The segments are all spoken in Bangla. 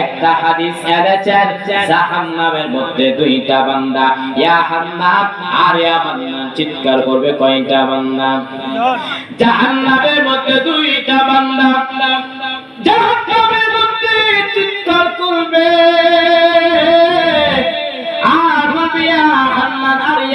একটা হাদিস এনেছেন জাহান্নামের মধ্যে দুইটা বান্দা। ইয়া হান্নাম আর ইয়া মান্নান চিৎকার করবে কয়টা বান্দা? জাহান্নামের মধ্যে দুইটা বান্দা।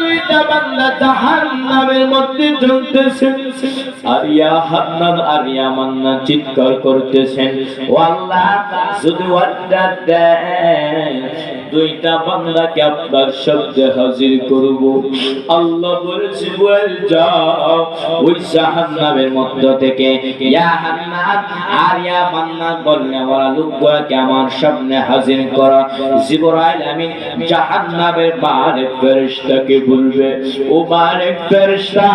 দুইটা বান্দা জাহান্নামের মধ্যে জ্বলতেছেন আর ইয়া হান্নান আর ইয়া মান্নান চিৎকার করতেছেন। ও আল্লাহ শুধু ওয়াদা দেন দুইটা বান্দাকে আপনার শব্দে হাজির করব। আল্লাহ বলেছে, বল যাও ওই জাহান্নামের মধ্য থেকে। ইয়া হান্নান আর ইয়া মান্নান বললে ওরা লোকগুলোকে আমার সামনে হাজির করা। জিবরাইল আমিন জাহান্নামের বারে ফেরেশতাকে বলবে, ও বারে ফেরেশতা,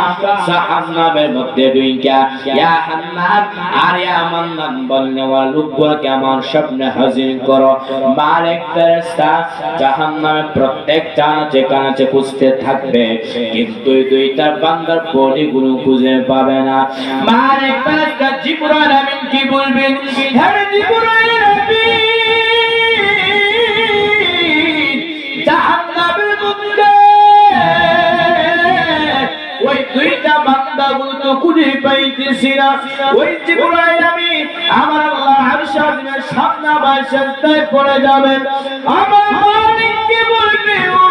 জাহান্নামের মধ্যে দুইটা। ইয়া হান্নান আর ইয়া মান্নান বললে ওরা লোকগুলোকে আমার সামনে হাজির করো। বারে ফেরেশতা জাহান্নামে প্রত্যেক জানাচে কানাচে খুঁজতে থাকবে। কিন্তু দুইটা বান্দার পরিগুলো খুঁজে পাবে না। কি বলবেন? জাহান্নামের ওই দুইটা খুঁজে ওই আমার আল্লাহ সামনা আজিমের সামনে পড়ে যাবে। আমার মালিককে বলবে, ও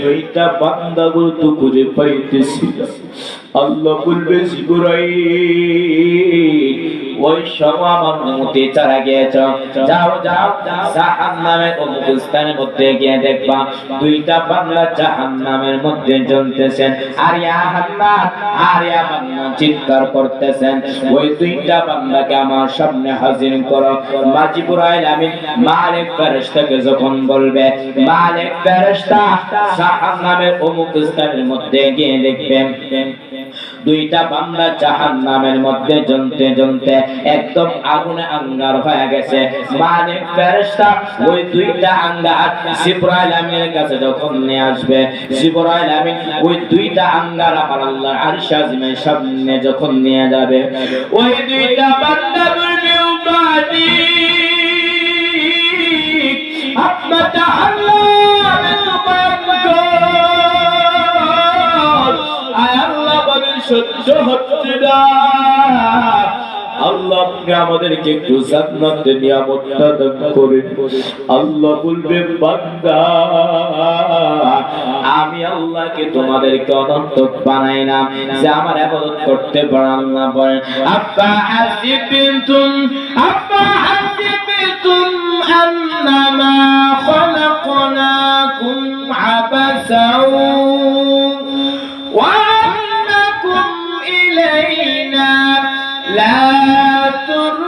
দুইটা বান্দা গুলো তো পাইতেছি আল্লাহ বলবে, জিবরাইল ওই সব আমার মতে চারা গিয়েছ। যাও যাও জাহান নামের অবস্থানের মধ্যে গিয়ে দেখবা, দুইটা বাংলা জাহান নামের মধ্যে জ্বলতেছেন। আর ইয়া হান্নান আর ইয়া মান্নান চিৎকার করতেছেন। ওই দুইটা বাংলাকে আমার সামনে হাজির করো। মাজিবুর আমিন মালিক ফেরেশতাকে যখন বলবে, মালিক ফেরেশতা জাহান অমুক স্থানের মধ্যে গিয়ে দেখবেন। দুইটা বাংলা জাহান নামের মধ্যে জমতে জমতে একদম আগুনে আঙ্গার হয়ে গেছে। মানে ফেরেশতা ওই দুইটা আঙ্গার জিবরাইল আমিনের কাছে যখন নিয়ে আসবে, জিবরাইল আমিন ওই দুইটা আঙ্গার আমার আল্লাহ আরশ সামনে যখন নিয়ে যাবে, ওই দুইটা বান্দা সহ্য হচ্ছে না। আল্লাহ আপনি আমাদেরকে একটু জান্নাতের নিয়ামতটা দান করেন। আল্লাহ বলবে বান্দা, আমি আল্লাহকে তোমাদেরকে অনন্ত বানাই না যে আমার ইবাদত করতে পারাম না বলেন আব্বা হাসিবিতুম আব্বা হাসিবিতুম আন্নামা لا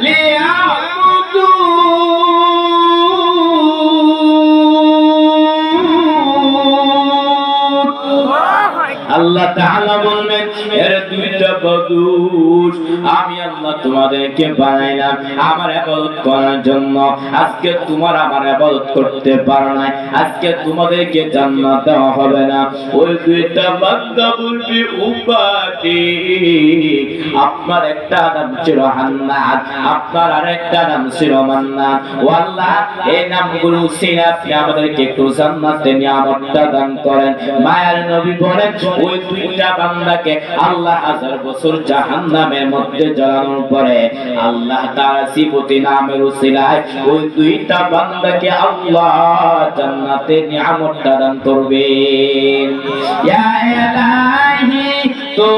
ليعبدون আল্লাহ তাআলা বলবেন, এর দুইটা মানুষ আমি আল্লাহ তোমাদেরকে বানাইলাম আমার ইবাদত করার জন্য। আজকে তোমার আমার ইবাদত করতে পারো না আজকে তোমাদেরকে জান্নাত দেওয়া হবে না। ওই দুইটা বান্দা বলবি উপাটি আপনার একটা নাম ছিল হান্নান, আপনার আরেকটা নাম ছিল মান্নান। ও আল্লাহ, এই নামগুলো সিনে আমাদেরকে একটু জান্নাতের নিয়ামতটা দান করেন। মায়ের নবী বলেন ওই দুইটা বান্দাকে আল্লাহ হাজার বছর জাহান্নামের মধ্যে জ্বালানোর পরে আল্লাহ তাআলা নামের উসিলায় ওই দুইটা বান্দাকে আল্লাহ জান্নাতে নিয়ামত দান করবে ইয়া ইলাহি তো